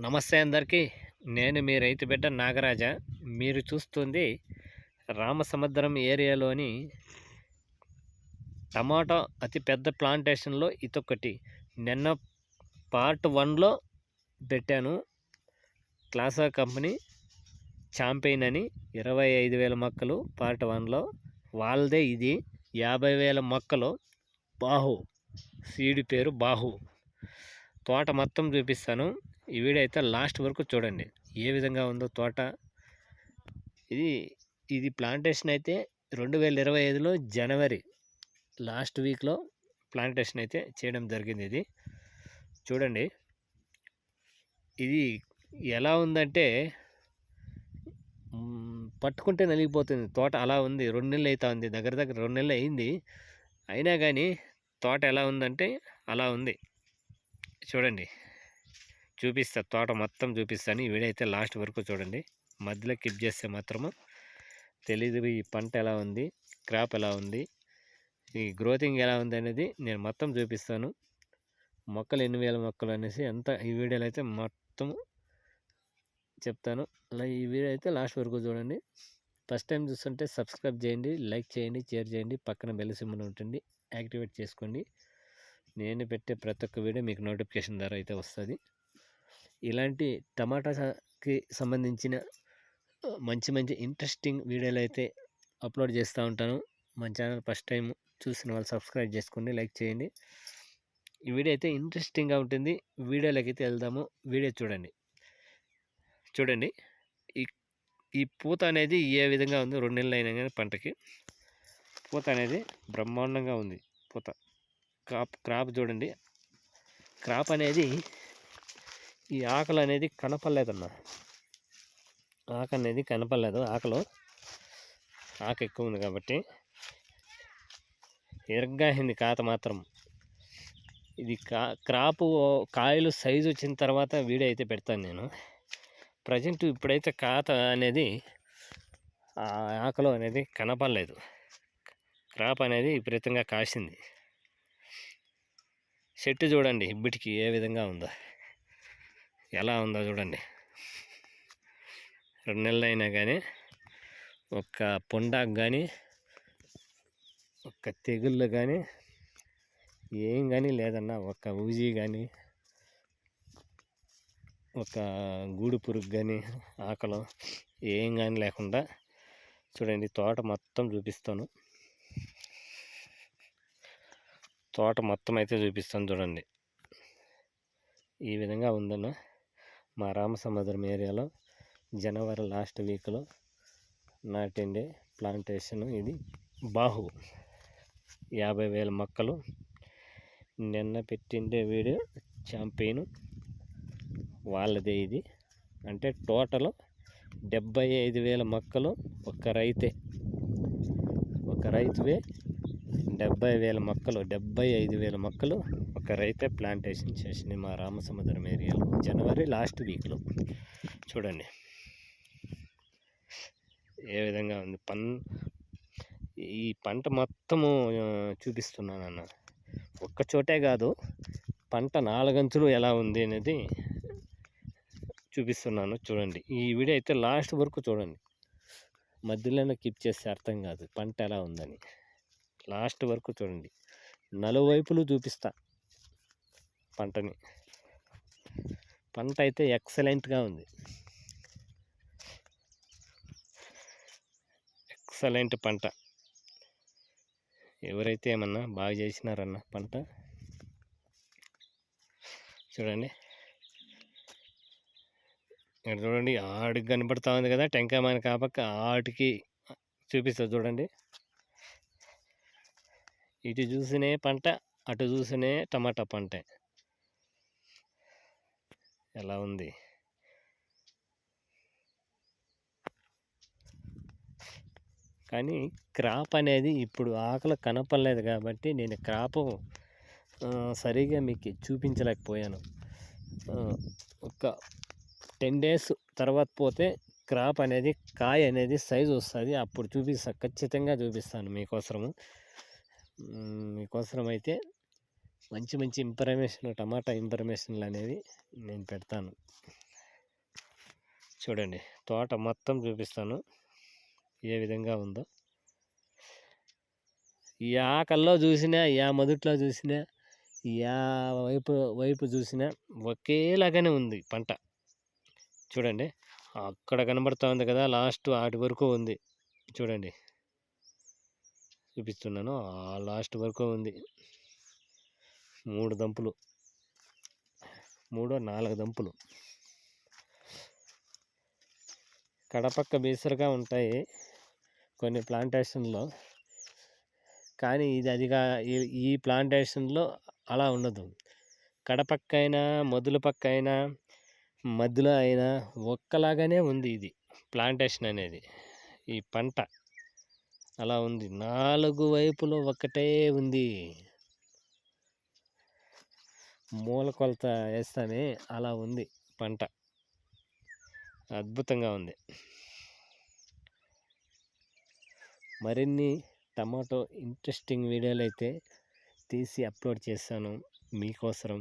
నమస్తే అందరికీ. నేను మీ రైతు బిడ్డ నాగరాజ. మీరు చూస్తుంది రామసముద్రం ఏరియాలోని టమాటో అతి పెద్ద ప్లాంటేషన్లో ఇదొకటి. నిన్న పార్ట్ వన్లో పెట్టాను. క్లాసా కంపెనీ ఛాంపియన్ అని ఇరవై ఐదు వేల మొక్కలు పార్ట్ వన్లో. వాళ్ళదే ఇది. యాభై వేల మొక్కలు బాహు. సీడి పేరు బాహు. తోట మొత్తం చూపిస్తాను. ఈ వీడియో అయితే లాస్ట్ వరకు చూడండి. ఏ విధంగా ఉందో తోట. ఇది ఇది ప్లాంటేషన్ అయితే రెండు వేల ఇరవై ఐదులో జనవరి లాస్ట్ వీక్లో ప్లాంటేషన్ అయితే చేయడం జరిగింది ఇది. చూడండి. ఇది ఎలా ఉందంటే పట్టుకుంటే నలిగిపోతుంది. తోట అలా ఉంది. రెండు నెలలు అవుతా ఉంది. దగ్గర దగ్గర రెండు నెలలు అయింది. అయినా కానీ తోట ఎలా ఉందంటే అలా ఉంది. చూడండి. చూపిస్తా. తోట మొత్తం చూపిస్తాను. ఈ వీడియో అయితే లాస్ట్ వరకు చూడండి. మధ్యలో కిప్ చేస్తే మాత్రము తెలీదు. ఈ పంట ఎలా ఉంది? క్రాప్ ఎలా ఉంది? ఈ గ్రోతింగ్ ఎలా ఉంది అనేది నేను మొత్తం చూపిస్తాను. మొక్కలు ఎన్ని వేల మొక్కలు అనేసి అంతా ఈ వీడియోలో అయితే మొత్తం చెప్తాను. అలా ఈ వీడియో అయితే లాస్ట్ వరకు చూడండి. ఫస్ట్ టైం చూస్తుంటే సబ్స్క్రైబ్ చేయండి లైక్ చేయండి షేర్ చేయండి పక్కన బెల్ సింబల్ ఉంటుంది. యాక్టివేట్ చేసుకోండి. నేను పెట్టే ప్రతి ఒక్క వీడియో మీకు నోటిఫికేషన్ ద్వారా అయితే వస్తుంది. ఇలాంటి టమాటాకి సంబంధించిన మంచి మంచి ఇంట్రెస్టింగ్ వీడియోలు అయితే అప్లోడ్ చేస్తూ ఉంటాను. మన ఛానల్ ఫస్ట్ టైం చూసిన వాళ్ళు సబ్స్క్రైబ్ చేసుకోండి లైక్ చేయండి. ఈ వీడియో అయితే ఇంట్రెస్టింగ్గా ఉంటుంది. వీడియోలోకి అయితే వెళ్దాము. వీడియో చూడండి. చూడండి. ఈ ఈ పూత అనేది ఏ విధంగా ఉంది రెండు నెలలు అయినా కానీ పంటకి. పూత అనేది బ్రహ్మాండంగా ఉంది. పూత. క్రాప్ క్రాప్ చూడండి. క్రాప్ అనేది ఈ ఆకలి అనేది కనపడలేదన్న. ఆక అనేది కనపడలేదు. ఆకలు ఆక ఎక్కువ ఉంది కాబట్టి ఎరగ్గాయింది కాత మాత్రం. ఇది కా క్రాపు కాయలు సైజు వచ్చిన తర్వాత వీడియో అయితే పెడతాను నేను. ప్రజెంట్ ఇప్పుడైతే కాత అనేది ఆ ఆకలు అనేది కనపడలేదు. క్రాప్ అనేది విపరీతంగా కాసింది. చెట్టు చూడండి ఇబ్బటికి ఏ విధంగా ఉందో. ఎలా ఉందో చూడండి. రెండు నెలలు అయినా కానీ ఒక్క పొండాకు కానీ ఒక్క తెగుళ్ళు కానీ ఏం కానీ లేదన్నా ఒక్క ఊజీ కానీ ఒక గూడు పురుగు కానీ ఆకలి ఏం కానీ లేకుండా చూడండి తోట మొత్తం చూపిస్తాను. తోట మొత్తం అయితే చూపిస్తాను చూడండి. ఈ విధంగా ఉందన్న. మా రామసముద్రం ఏరియాలో జనవరి లాస్ట్ వీక్లో నాటిండే ప్లాంటేషన్ ఇది బాహు యాభై వేల మొక్కలు. నిన్న పెట్టిండే వీడియో చాంపియన్ వాళ్ళదే ఇది. అంటే టోటల్ డెబ్బై ఐదు వేల మొక్కలు ఒక రైతే. ఒక రైతువే డెబ్బై వేల మొక్కలు డెబ్బై ఐదు వేల మొక్కలు ఒక రైతే ప్లాంటేషన్ చేసింది మా రామసముద్రం ఏరియాలో జనవరి లాస్ట్ వీక్లో. చూడండి. ఏ విధంగా ఉంది? పన్ ఈ పంట మొత్తము చూపిస్తున్నాను అన్న ఒక్క చోటే కాదు పంట నాలుగంచులు ఎలా ఉంది అనేది చూపిస్తున్నాను. చూడండి. ఈ వీడియో అయితే లాస్ట్ వరకు చూడండి. మధ్యలోనే కిప్ చేస్తే అర్థం కాదు పంట ఎలా ఉందని. లాస్ట్ వరకు చూడండి. నలువైపులు చూపిస్తా పంటని. పంట అయితే ఎక్సలెంట్గా ఉంది. ఎక్సలెంట్ పంట. ఎవరైతే ఏమన్నా బాగా చేసినారన్న పంట. చూడండి. ఇక్కడ చూడండి ఆడికి కనపడతా ఉంది కదా టెంకాయ మన కాపక్క. ఆటికి చూపిస్తుంది చూడండి. ఇటు చూసినే పంట అటు చూసినే టమాటా పంట. ఎలా ఉంది? కానీ క్రాప్ అనేది ఇప్పుడు ఆకలి కనపడలేదు కాబట్టి నేను క్రాప్ సరిగా మీకు చూపించలేకపోయాను. ఒక టెన్ డేస్ తర్వాత పోతే క్రాప్ అనేది కాయ అనేది సైజు వస్తుంది. అప్పుడు చూపిస్తా ఖచ్చితంగా చూపిస్తాను మీకోసము. మీకోసం అయితే మంచి మంచి ఇన్ఫర్మేషన్ టమాటా ఇన్ఫర్మేషన్లు అనేవి నేను పెడతాను. చూడండి తోట మొత్తం చూపిస్తాను. ఏ విధంగా ఉందో. యా కల్లో చూసినా యా మొదట్లో చూసినా యా వైపు వైపు చూసినా ఒకేలాగానే ఉంది పంట. చూడండి అక్కడ కనబడుతూ ఉంది కదా లాస్ట్ వాటి వరకు ఉంది. చూడండి. చూపిస్తున్నాను. ఆ లాస్ట్ వరకు ఉంది. మూడు దంపులు. మూడో నాలుగు దంపులు. కడపక్క బేసరుగా ఉంటాయి కొన్ని ప్లాంటేషన్లో. కానీ ఇది అదిగా ఈ- ఈ ప్లాంటేషన్లో అలా ఉండదు. కడపక్క అయినా మొదలు పక్క అయినా మధ్యలో అయినా ఒక్కలాగానే ఉంది ఇది ప్లాంటేషన్ అనేది. ఈ పంట. అలా ఉంది. నాలుగు వైపులు ఒక్కటే ఉంది. మూల కొలత వేస్తానే అలా ఉంది పంట. అద్భుతంగా ఉంది. మరిన్ని టమాటో ఇంట్రెస్టింగ్ వీడియోలు అయితే తీసి అప్లోడ్ చేస్తాను. మీకోసరం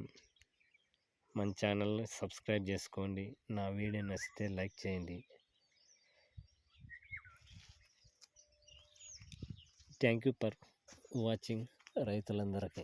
మన ఛానల్ని సబ్స్క్రైబ్ చేసుకోండి. నా వీడియో నచ్చితే లైక్ చేయండి. థ్యాంక్ యూ ఫర్ వాచింగ్ రైతులందరికీ.